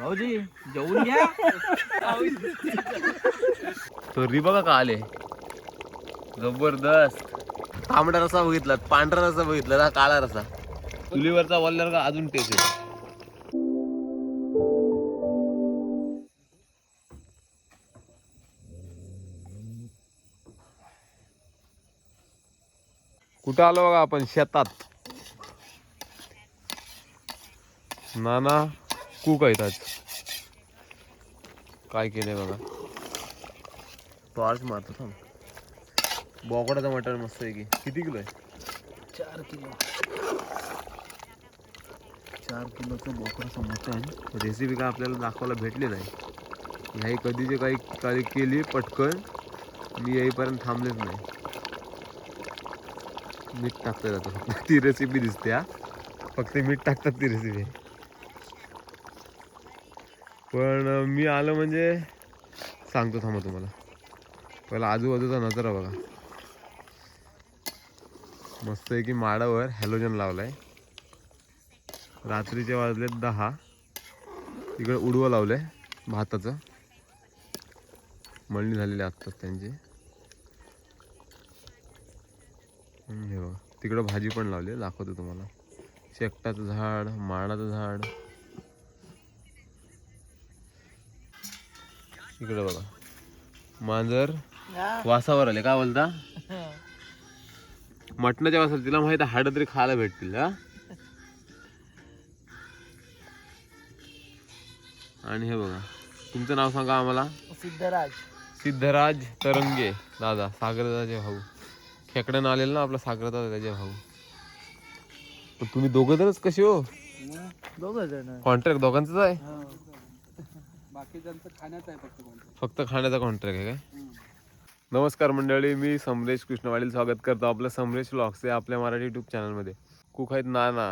भाऊजी जेवून घ्या. तोरी बघा का आले? जबरदस्त. तांबडा रसा बघितला पांढरा रसा बघितला ना काळा रसा. चुलीवरचा वल्लर का अजून टेस्ट येतो? कुठं आलो बघा आपण? शेतात. नाना कूक आहेत आज. काय केलंय बघा. टॉर्च मारतो थांब. बोकडाचं मटण मस्त आहे की. किती किलो आहे? चार किलो. चार किलोचं बोकडाचं मटण. रेसिपी काय आपल्याला दाखवायला भेटली नाही. ह्याही कधीचे काही काही केली पटकन मी येईपर्यंत थांबलेच नाही. मीठ टाकतं जातं फक्त. ती रेसिपी दिसते हा. फक्त मीठ टाकतात ती रेसिपी पण मी आलं म्हणजे सांगतो थांबा तुम्हाला. पहिला आजूबाजूचा नजारा बघा. मस्त आहे की माडावर हॅलोजन लावलाय. रात्रीचे वाजले दहा. इकडे उडवं लावलंय भाताचं. मळणी झालेली आत्ताच त्यांची. हे बघा. तिकडं भाजी पण लावली आहे, दाखवतो तुम्हाला. शेकटाचं झाड माडाचं झाड. इकडे बघा. मांजर वासावर आले काय बोलता? मटणाच्या वासाला तिला माहीत हाडं तरी खायला भेटतील हा? आणि हे बघा तुमचं नाव सांगा आम्हाला. सिद्धराज. सिद्धराज तरंगे दादा सागरदाचे भाऊ. खेकड्यानं आलेला ना आपला सागरदा त्याचे भाऊ. पण तुम्ही दोघं जणच कसे हो? दोघ जण. कॉन्ट्रॅक्ट दोघांचंच आहे? बाकीच्यांचं खाण्याचं आहे फक्त कोणतं फक्त खाण्याचा कॉन्ट्रॅक्ट आहे काय? नमस्कार मंडळी मी समरेश कृष्णवाडील स्वागत करतो आपलं समरेश व्लॉग्स आहे आपल्या मराठी युट्यूब चॅनलमध्ये कुक आहेत नाना.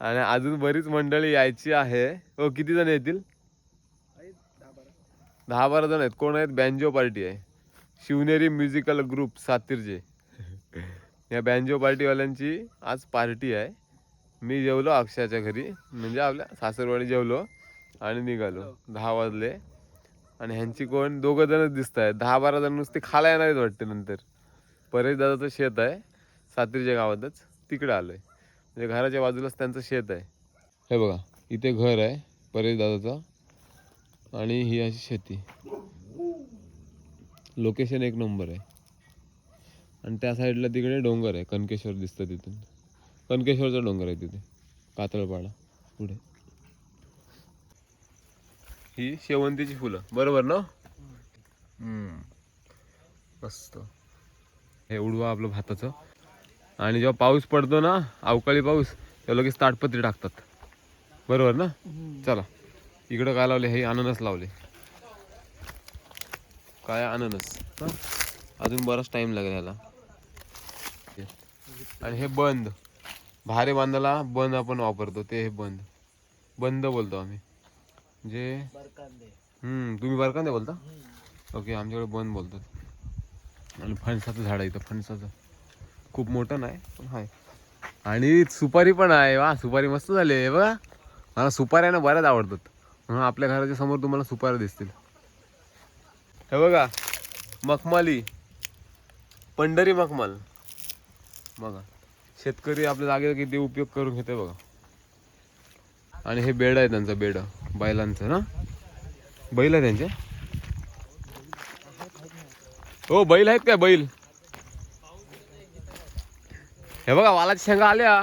आणि अजून बरीच मंडळी यायची आहे. हो किती जण येतील? दहा बारा जण आहेत. कोण आहेत? बँजो पार्टी आहे. शिवनेरी म्युझिकल ग्रुप सातीरचे या बँजो पार्टीवाल्यांची आज पार्टी आहे. मी जेवलो अक्षयाच्या घरी. म्हणजे आपल्या सासरवाडी जेवलो. आणि निघालो. दहा वाजले. आणि ह्यांची कोण दोघं जणच दिसत आहेत. दहा बारा जण नुसते खाला येणार आहेत वाटते नंतर. परेश दादाचं शेत आहे. सातीरच्या गावातच. तिकडे आहे म्हणजे घराच्या बाजूलाच त्यांचं शेत आहे. हे बघा इथे घर आहे. परेश दादाचं. आणि ही अशी शेती. लोकेशन एक नंबर आहे. आणि त्या साईडला तिकडे डोंगर आहे. कनकेश्वर दिसतं तिथून. कनकेश्वरचा डोंगर आहे तिथे. कातळपाडा. पुढे. ही शेवंतीची फुलं. बरोबर ना. मस्त. हे उडवा आपलं भाताचं. आणि जेव्हा पाऊस पडतो ना अवकाळी पाऊस तेव्हा लगेच ताडपत्री टाकतात. बरोबर ना? चला. इकडं काय लावले? हे अननस लावले. काय अननस? अजून बराच टाइम लागेल ह्याला. आणि हे बंद. भारे बांधायला बंद आपण वापरतो. ते हे बंद. बंद बोलतो आम्ही. म्हणजे बरकांदे. हम्म तुम्ही बरकांदे बोलता? ओके आमच्याकडे बंद बोलतात. आणि फणसाचं झाड आहे इथं फणसाचं. खूप मोठं नाही पण आहे. आणि सुपारी पण आहे वा सुपारी मस्त झाली आहे बघा. मला सुपाऱ्या ना बऱ्याच आवडतात. म्हणून आपल्या घराच्या समोर तुम्हाला सुपाऱ्या दिसतील. हे बघा मखमाली. पंढरी मखमाल. बघा शेतकरी आपल्या जागेचा किती उपयोग करून घेते बघा. आणि हे बेड आहे त्यांचं बेड. बैलांचं ना? बैल आहे त्यांचे? हो बैल आहेत काय बैल? हे बघा वालाच्या शेंगा आल्या.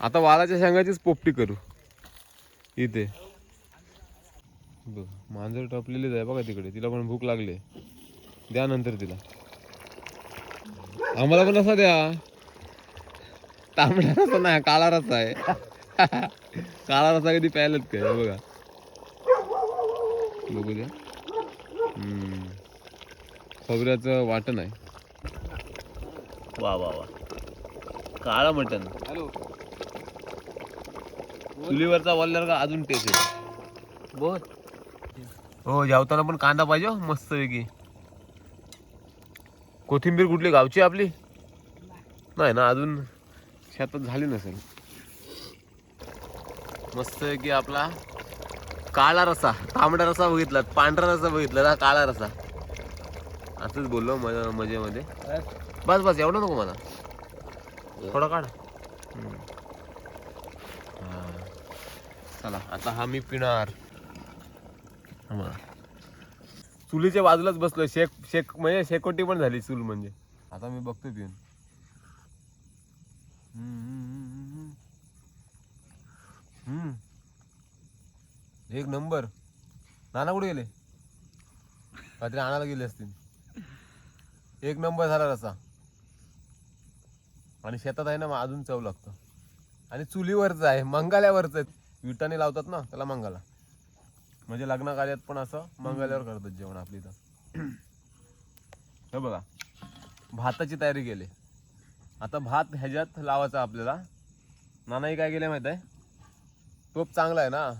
आता वालाच्या शेंगाचीच पोपटी करू. इथे. बघ मांजर टपलेलीच आहे बघा तिकडे. तिला पण भूक लागली द्या नंतर तिला. आम्हाला पण असा द्या. तांबडा रसा नाही काळा रसा आहे. काळा रसा कधी प्यायलात काय? हे बघा. बघू द्या. हम्म. खोबऱ्याचं वाटण आहे. वा वा वा. काळा मटण. हॅलो. चुलीवरचा वल्ल्यावर का अजून टेस्ट येतो? बोल. हो जेवताना पण कांदा पाहिजे हो, मस्त पैकी कोथिंबीर कुठली? गावची आपली? नाही ना अजून शेतात झाली नसेल. मस्त की आपला काळा रसा तांबडा रसा बघितला पांढरा रसा बघितला ना काळा रसा. असंच बोललो मजा मजेमध्ये. बस बस एवढं नको मला. थोडा काढ. चला आता हा मी पिणार. चुलीच्या बाजूलाच बसलो शेक शेक म्हणजे शेकोटी पण झाली चूल म्हणजे. आता मी बघतो पिऊन. हम्म, हम्म. एक नंबर. नाना कुठे गेले? रात्री आणायला गेले असतील. एक नंबर झाला रसा. आणि शेतात आहे ना मग अजून चव लागतं. आणि चुलीवरच आहे मंगाल्यावरच आहे. विटाने लावतात ना त्याला मंगाला. म्हणजे लग्न कार्यात पण असं मंगाल्यावर करतात जेवण आपली इथं. हे बघा भाताची तयारी केली. आता भात ह्याच्यात लावायचा आपल्याला. नानाही काय केलं माहीत आहे? टोप चांगला आहे ना.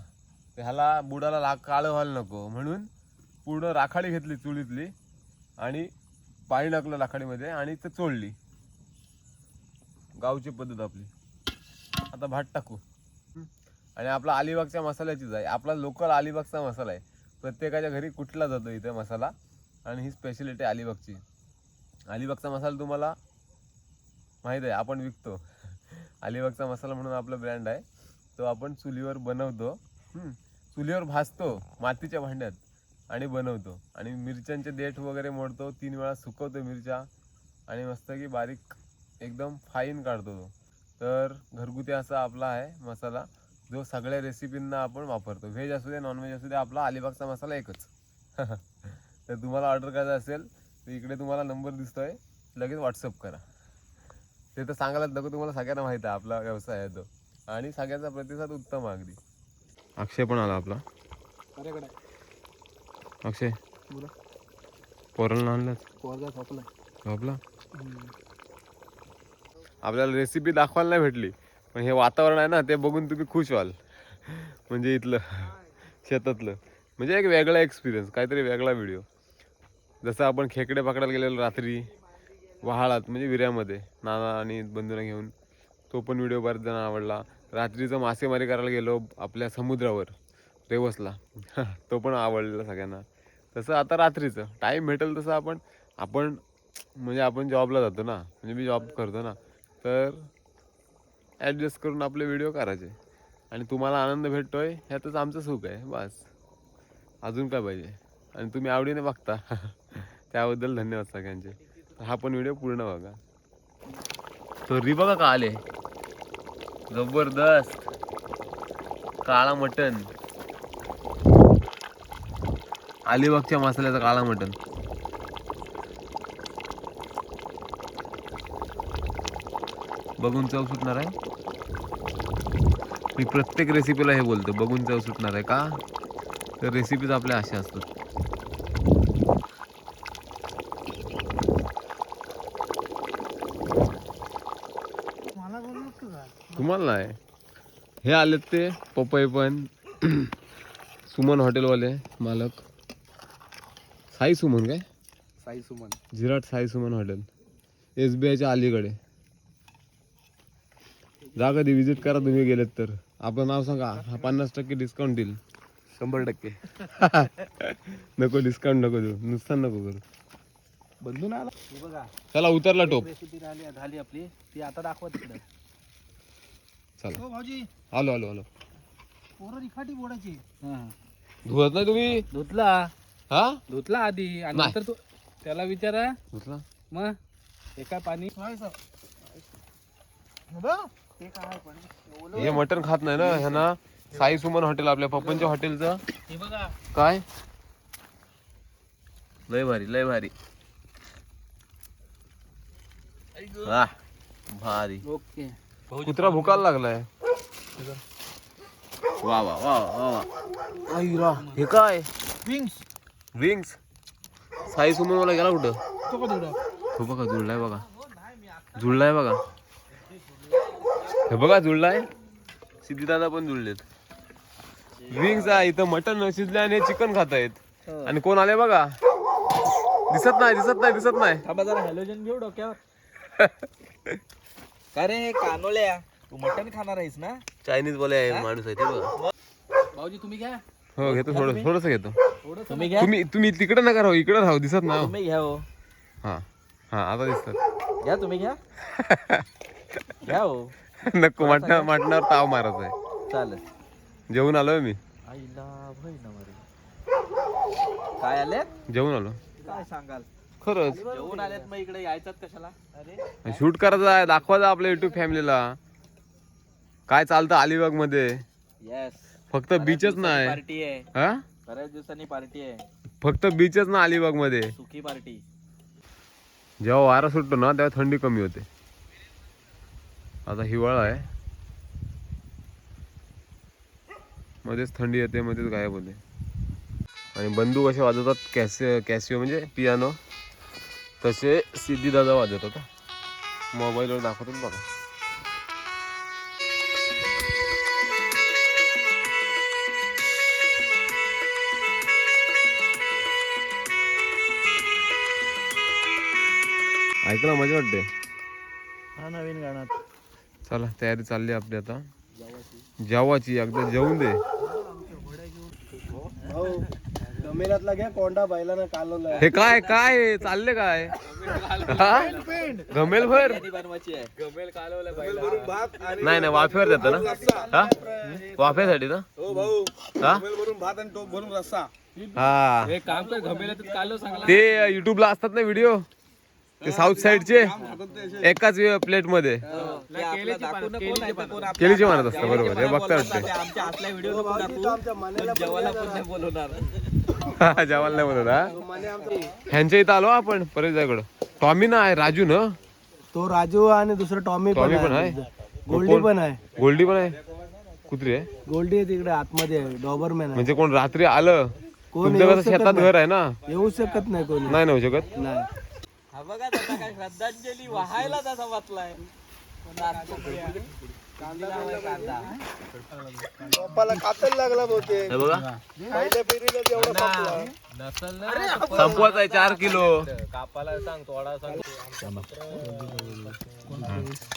ह्याला बुडाला ला काळं व्हायला नको. म्हणून पूर्ण राखाडी घेतली चुलीतली आणि पाणी टाकलं राखाडीमध्ये आणि ते चोळली. गावची पद्धत आपली. आता भात टाकू. आणि आपला अलिबागच्या मसाल्याचीच आहे आपला लोकल अलिबागचा मसाला आहे. प्रत्येकाच्या घरी कुठला जातो इथे मसाला? आणि ही स्पेशलिटी अलिबागची. अलिबागचा मसाला तुम्हाला माहीत आहे. आपण विकतो. अलिबागचा मसाला म्हणून आपला ब्रँड आहे. तो आपण चुलीवर बनवतो. चुलीवर भाजतो मातीच्या भांड्यात आणि बनवतो. आणि मिरच्यांचे देठ वगैरे मोडतो. तीन वेळा सुकवतो मिरच्या आणि मस्त की बारीक एकदम फाईन काढतो तो. तर घरगुती असा आपला आहे मसाला जो सगळ्या रेसिपींना आपण वापरतो. व्हेज असू दे नॉनव्हेज असू दे आपला अलिबागचा मसाला एकच. तर तुम्हाला ऑर्डर करायचा असेल तर इकडे तुम्हाला नंबर दिसतोय. लगेच व्हॉट्सअप करा. ते तर सांगायलाच नको तुम्हाला सगळ्यांना माहीत आहे आपला व्यवसाय आहे तो. आणि सगळ्यांचा प्रतिसाद उत्तम आहे अगदी. अक्षय पण आला आपला. अरेकडे. अक्षय. बोला. पोरांना आणलंच. झोपलाय. आपला आपल्याला रेसिपी दाखवायला नाही भेटली. पण हे वातावरण आहे ना ते बघून तुम्ही खुश व्हाल. म्हणजे इथलं शेतातलं. म्हणजे एक वेगळा एक्सपिरियन्स काहीतरी वेगळा व्हिडिओ जसं आपण खेकडे पकडायला गेलेलो रात्री वहाळात म्हणजे विऱ्यामध्ये नाना आणि बंधूला घेऊन तो पण व्हिडिओ बऱ्याच जण आवडला. रात्रीचं मासेमारी करायला गेलो आपल्या समुद्रावर रेवसला. तो पण आवडलेला सगळ्यांना. तसं आता रात्रीचं. टाईम भेटेल तसं आपण आपण म्हणजे आपण जॉबला जातो ना. म्हणजे मी जॉब करतो ना. तर ॲडजस्ट करून आपले व्हिडिओ करायचे आणि तुम्हाला आनंद भेटतोय ह्यातच आमचं सुख आहे. बस. अजून काय पाहिजे? आणि तुम्ही आवडीने बघता. त्याबद्दल धन्यवाद सगळ्यांचे. हा पण व्हिडिओ पूर्ण बघा. तो री बघा का आले. जबरदस्त. काळा मटन अलिबागच्या मसाल्याचा काळा मटन बघून चव सुटणार आहे? मी प्रत्येक रेसिपीला हे बोलतो बघून चव सुटणार आहे का? तर रेसिपीज आपल्या अशा असतात मला बोललो तू का तुम्हाला नाही हे आलेत ते पपई पण. सुमन हॉटेलवाले मालक. साई सुमन काय? Sai Suman. Zirat Sai Suman hotel. S B आयच्या अलीकडे. जा कधी विजिट करा तुम्ही गेलेत तर. आपलं नाव सांगा. हा पन्नास टक्के डिस्काउंट देईल शंभर टक्के. नको डिस्काउंट नको देऊ. नुकसान नको करू. बंधून आला. बघा चला उतरला टोप. रेसिपी झाली झाली आपली. ती आता दाखवा तिकडे चला. हो भाऊजी. आलो आलो आलो. पोरं रिखाटी बोडायची धुवत नाही तुम्ही? धुतला. हा? धुतला आधी. आणि नाही. नंतर तू त्याला विचारा. धुतला? मग एका पाणी? ते काय पण? हे मटण खात नाही ना ह्यांना? साई सुमन हॉटेल आपल्या पप्पांच्या हॉटेलचं. हे बघा. काय? लय भारी लय भारी. भारी. ओके. कुत्रा भुकायला लागलाय. वा वा वा वा वा. हे काय? विंग्स विंग्स साई सुमन मला गेला कुठं? तो हो बघा जुळलाय बघा. जुळलाय बघा. हे बघा जुळलाय. सिद्धिदादा पण जुळलेत. विंग्स आहे इथं मटन शिजले आणि चिकन खात आहेत आणि कोण आले बघा? दिसत नाही दिसत नाही दिसत नाही. थांबा जरा हॅलोजन घेऊ डोक्यावर. काय रे कानोल्या? तू मटन खाणार आहेस ना? चायनीज बोले आहे माणूस आहे ते बघा. भाऊजी तुम्ही घ्या. हो घेतो थोडं थोडस घेतो. तुम्ही घ्या. तुम्ही तुम्ही तिकडे नका राहू इकडे राहू दिसत ना तुम्ही घ्या हो. हा हा आता दिसतात घ्या तुम्ही घ्या. घ्या हो. नको मटणा मटणावर ताव मारायचा आहे. चालेल. जेवून आलोय मी. आईला भय ना मरे. काय आले जेवून आलो. काय सांगाल? खरंच. जेवून आलेत मग इकडे यायचात कशाला? अरे. शूट करायचं आहे. दाखवायचं आपल्या युट्यूब फॅमिलीला काय चालतं अलिबागमध्ये? येस फक्त बीचच नाही. पार्टी आहे. हा? बऱ्याच दिवसांनी पार्टी आहे. फक्त बीचच ना अलिबागमध्ये. सुखी पार्टी जेव्हा वारा सुटतो ना तेव्हा थंडी कमी होते. आता हिवाळा आहे. मध्येच थंडी येते मध्येच गायब होते. आणि बंदूक असे वाजवतात कॅसिओ कॅसिओ म्हणजे पियानो. तसे सिद्धी दादा वाजवतात मोबाईलवर दाखवतात बघा. ऐकला मजा वाटते. हा नवीन गाणं. चला तयारी चालली आपली आता. जेवाची एकदा जेवून दे. घ्या कोंडा बैलानं हे काय काय? चालले काय? हा? गमेल भर? बनवायची आहे नाही नाही वाफेवर देतं ना. हा? वाफेसाठी ना? हो भाऊ. हा? भरून भात आणि टोप भरून रस्सा. हा. काम कर घमेला कालो सांगला ते युट्यूबला असतात ना व्हिडिओ ते साऊथ साईडचे एकाच प्लेटमध्ये. केलीचे म्हणत असतं बरोबर. हे बघता वाटते आमच्या आतल्या व्हिडिओ जेवायला पण नाही बोलवणार. हा, जेवायला नाही म्हणत हा? ह्यांच्या इथं आलो आपण परेशाकडं टॉमी ना आहे राजू ना? तो राजू आणि दुसरं टॉमी पण टॉमी पण आहे गोल्डी पण आहे. गोल्डी पण आहे? कुत्री आहे? गोल्डी तिकडे आतमध्ये आहे. डॉबरमॅन आहे. म्हणजे कोण रात्री आलं? कोण तुमचं येऊ कसं शकत शेतात नाही. घर आहे ना? येऊ शकत नाही कोणी. नाही ना होऊ शकत? नाही. हा बघा त्याचा काय श्रद्धांजली वाहायला त्याचा वाचलाय. कातल लागला बहुतेक. हे बघा. पहिल्या पेरीला जेवढा संपवायचा आहे चार किलो.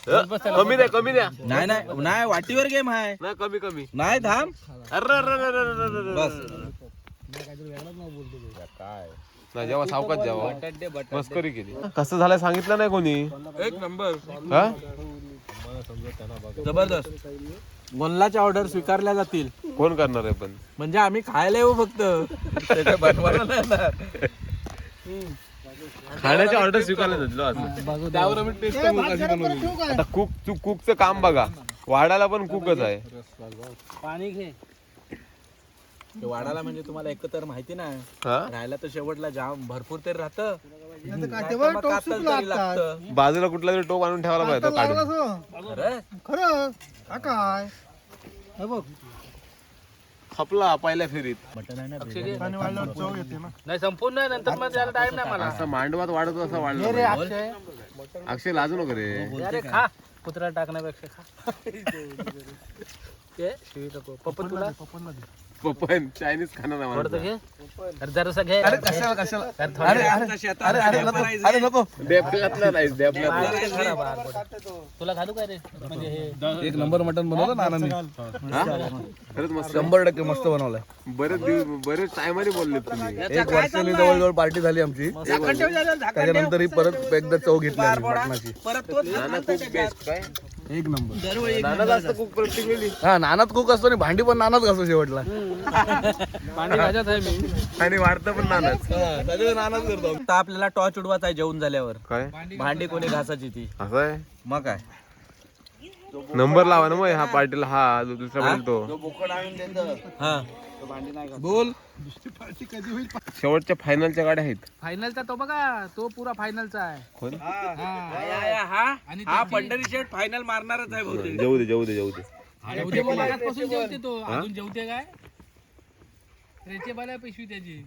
अ, कमी द्या कमी द्या. नाही नाही नाही वाटीवर गेम आहे नाही कमी कमी. नाही थांब. अर्र. बस. नाही जेव्हा सावकाश जेव्हा मस्करी केली. कसं झालंय सांगितलं नाही कोणी? एक नंबर. हा? जबरदस्त. गोल्लाच्या ऑर्डर स्वीकारल्या जातील. कोण करणार आहे पण? म्हणजे आम्ही खायला येऊ फक्त. त्याच्या बनवायला नाही येणार. खाण्याची ऑर्डर स्वीकारले जातील हो त्यावर आम्ही टेस्ट आता कुक तू कुकचं काम बघा. वाडाला पण कुकच आहे. पाणी घे. वाडाला म्हणजे तुम्हाला एक तर माहिती नाही हा? राहायला तर शेवटला जाम भरपूर तरी राहतं. मग तरी लागतं. बाजूला कुठला तरी टोप आणून ठेवायला पाहिजे तो काढून. खरं? हा काय? हे बघ. खपला पहिल्या फेरीत. पाणी वाढल्यावर चव येते ना. नाही संपूर्ण नाही नंतर मग त्याला टाइम नाही मला. असं मांडवात वाढत असं वाढलं रे पाहिजे. अक्षय. अक्षय लाजू नको रे. अरे खा. कुत्रा टाकण्यापेक्षा खा. ते शिवी नको. पप्पा तुला? पप्पन चायनीज खाना नाही थोडं म्हणत. घे. अरे जरासं घे. अरे कशाला कशाला? अरे अरे अरे नको अरे नको. डेपल्यातला नाही डेपल्यातला तुला घालू काय रे? म्हणजे हे एक नंबर मटन बनवलं ना मी हा? खरंच मस्त. शंभर टक्के मस्त बनवलंय. बरेच दिवस बरेच टायमाने बोलले तुम्ही. एक वर्षाने जवळजवळ पार्टी झाली आमची. त्याच्यानंतर ही परत एकदा चव घेतली आम्ही मटणाची. परत तोच नाना खूप बेस्ट काय? एक नंबर. नाना जास्त खूप प्रत्येक हा नानात कुक असतो आणि भांडी पण नानाच घासतो शेवटला. पाणी भाज्यात आहे मी. आणि वाढतं पण नानाच नानाच करतो आता आपल्याला टॉर्च उडवायचा आहे जेवण झाल्यावर. काय? भांडी कोणी घासायची ती? असं आहे? मग काय? नंबर लावा ना मग ह्या पार्टीला हा जो दुसरा पार्टी तो हा. बोल. शेवटच्या फायनलच्या गाड्या आहेत. फायनलचा तो बघा तो पुरा फायनलचा आहे. कोण? हा. हा पंढरी शेट फायनल मारणारच आहे बहुतेक. जेवू दे जेवू दे जेवू दे. जेवते मग मगाचपासून जेवते तो. अजून जेवते काय? रेचे बाला पिशवी त्याची.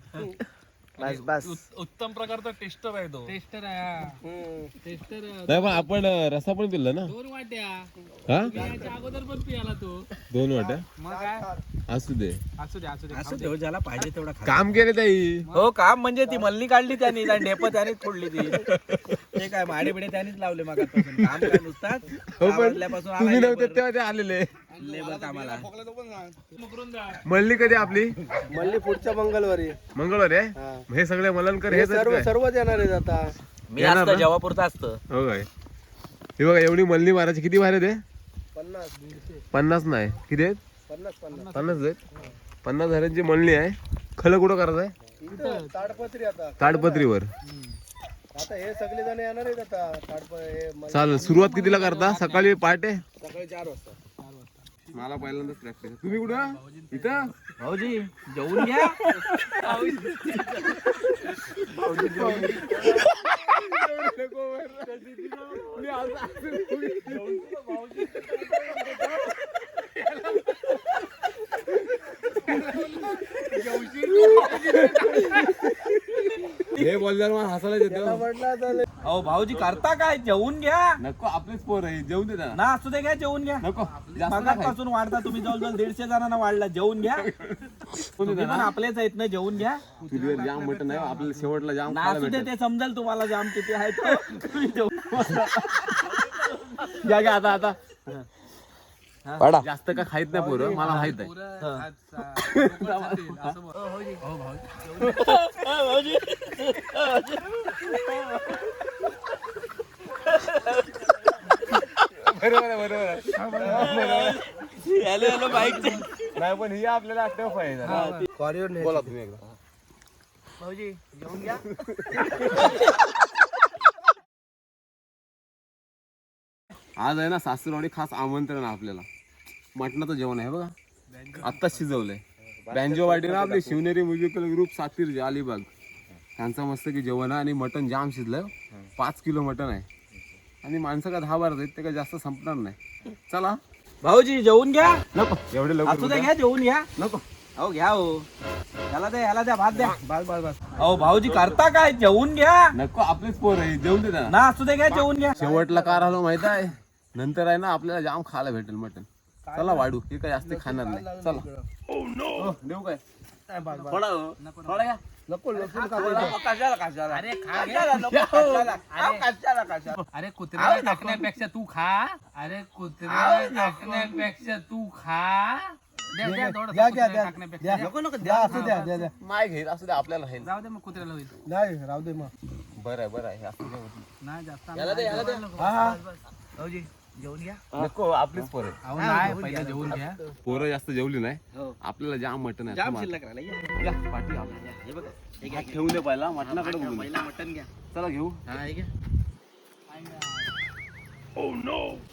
बस बस. उत्तम प्रकारचा टेस्टर आहे तो. टेस्टर आहे टेस्टर नाही पण आपण अं, रस्सा पण पिल्ला ना? दोन वाट्या. हा? अगोदर पण पियाला तो. दोन वाट्या? मग असू दे. असू दे असू दे. असं देव ज्याला पाहिजे तेवढा खा. काम केले ताई. हो काम म्हणजे ती मल्ली काढली त्यांनी आणि ढेप त्यानेच फोडली ती. ते काय माडे बिडे त्यांनीच लावले मग काम काय नुसताच हो तुम्ही आलाय नव्हते. तेव्हा ते आलेले. मल्ली कधी आपली? मल्ली पुढच्या मंगळवारी. मंगळवारी आहे? हे. सगळे मलनकर हेच आहेत सर्व? सर्वच येणार आहेत आता. मी येणार असतं ना? जेव्हा पुरतं असतं. हो काय? हे बघा एवढी मल्ली मारायची किती भारे ते पन्नास दीडशे. पन्नास नाही. किती आहेत? पन्नास पन्नास. पन्नास आहेत? पन्नास हजारांची मळणी आहे. खलं कुठं करायचं आहे इथं ताडपत्री आता. ताडपत्रीवर. आता हे सगळे जण येणार आहेत आता. ताडप हे चालेल सुरुवात कितीला करता? सकाळी पहाटे? सकाळी चार वाजता. मला पहिल्यांदाच प्रॅक्टिस तुम्ही कुठं? इथं? भाऊजी जेवून घ्या. हे बोलल्यावर मला हसायला येतं. अहो भाऊजी करता काय? जेवून घ्या. नको आपलेच पोर आहे. जेवून दे त्यांना ना असू दे घ्या जेवून घ्या. नको जास्त खायचं. पासून वाढता तुम्ही जवळजवळ दीडशे जणांना वाढला. जेवून घ्या. तुम्ही पण आपलेच आहेत ना जेवून घ्या. चुलीवर जाम मटन आहे आपल्याला शेवटला जाम ना खायला असू दे भेटेल. ते समजेल तुम्हाला जाम किती आहे. तो. तुम्ही जेवून घ्या घ्या आता आता. जास्त का खाईत नाही पोरं? मला माहीत आहे. हो, नाही. पण ही आपल्याला टफ आहे बोला तुम्ही एकदा. भाऊजी जेवून घ्या. आज आहे ना सासूरवाडी खास आमंत्रण आहे आपल्याला. मटणाचं जेवण आहे बघा. आत्ताच शिजवलंय. बँजो वाटी ना आपले शिवनेरी म्युझिकल ग्रुप सातीर अलिबाग. त्यांचं मस्त की जेवण आहे आणि मटण जाम शिजलंय पाच किलो मटण आहे. आणि माणसं का दहा बारा आहेत ते काय जास्त संपणार नाही. चला. भाऊजी जेवून घ्या. नको एवढे असू घ्या जेवून घ्या. नको. अहो घ्या हो. ह्याला द्या ह्याला द्या भात द्या. बस बस बस अहो भाऊजी करता काय? जेवून घ्या. नको आपलेच पोर आहे जेवून दे ना. असू दे घ्या जेवून घ्या. शेवटला का राहिलो माहीत आहे? नंतर आहे ना आपल्याला जाम खायला भेटेल मटण. चला वाढू हे काय जास्त खाणार नाही. चला. हो, देऊ काय? थोडा हो. थोडा घ्या. नको लसूण का कशाला कशाला? अरे खा घे. कशाला नको, कशाला? अहो, कशाला कशाला? अरे कुत्र्याला टाकण्यापेक्षा तू खा. अरे कुत्र्याला टाकण्यापेक्षा तू खा. द्या, द्या, थोडंसं द्या, द्या, कुत्र्याला द्या. टाकण्यापेक्षा द्या. द्या. नको नको द्या असू द्या द्या द्या माय घेईल असू दे आपल्याला आहे जाऊ दे मग कुत्र्याला होईल नाही राहू दे मग. बरं आहे बरं आहे हे असू दे. नाही जास्त याला दे याला दे. हा हा. भाऊजी. जेवून घ्या. नको आपलीच पोरं आहे. अहो नाही पहिलं जेवून घ्या. पोरं जास्त जेवली नाही. हो. आपल्याला जाम मटण आहे जाम तुम्हाला. शिल्लक राहिला या. या, पाठी आपल्या. हे बघा. हे घ्या हात ठेवून दे पहिला मटणाकडे बघून दे. पहिला मटण घ्या. चला घेऊ. हा हे घ्या.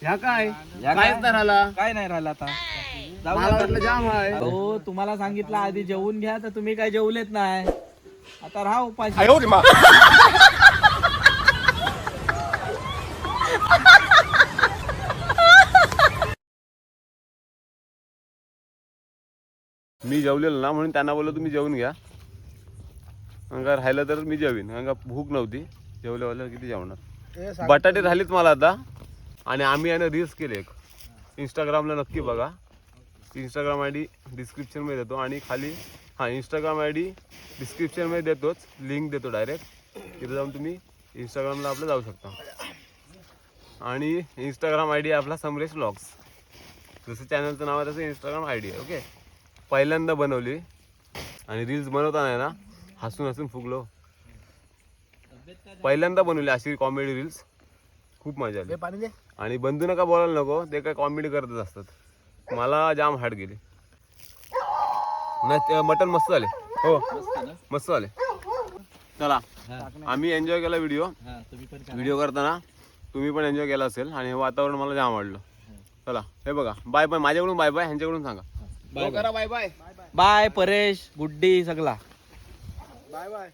ह्या काय? ह्या काहीच काय? नाही राहिला. काय नाही राहिलं आता? जाऊ मला. वाटलं जाम आहे. हो तुम्हाला सांगितलं आधी जेवून घ्या तर तुम्ही काय जेवलेत नाही. आता राहा उपाशी. मी जेवलेलो ना म्हणून त्यांना बोललो तुम्ही जेवून घ्या. अंगा राहिलं तर मी जेवीन. अंगा भूक नव्हती. जेवल्या वाल्या किती जेवणार? बटाटे झालेत मला आता. आणि आम्ही यानं रील्स केले एक. इंस्टाग्रामला नक्की बघा. इंस्टाग्राम आय डी डिस्क्रिप्शनमध्ये देतो आणि खाली हां इंस्टाग्राम आय डी डिस्क्रिप्शनमध्ये देतोच. लिंक देतो डायरेक्ट तिथे जाऊन तुम्ही इंस्टाग्रामला आपलं जाऊ शकता. आणि इंस्टाग्राम आय डी आपला समरेश ब्लॉग्स जसं चॅनलचं नाव आहे तसं इंस्टाग्राम आय डी आहे ओके पहिल्यांदा बनवली. आणि रील्स बनवताना ना हसून हसून फुगलो. पहिल्यांदा बनवली अशी कॉमेडी रील्स खूप मजा आली. आणि बंधू नका बोलायला नको ते काय कॉमेडी करतच असतात. मला जाम हार्ड गेली. नाही मटन मस्त झाले. हो मस्त झाले. चला आम्ही एन्जॉय केला व्हिडिओ व्हिडिओ करताना तुम्ही पण एन्जॉय केला असेल आणि हे वातावरण मला जाम आवडलं. चला हे बघा. बाय बाय माझ्याकडून बाय बाय ह्यांच्याकडून सांगा. बाय करा bye bye. Bye Paresh Guddi सगळा बाय बाय.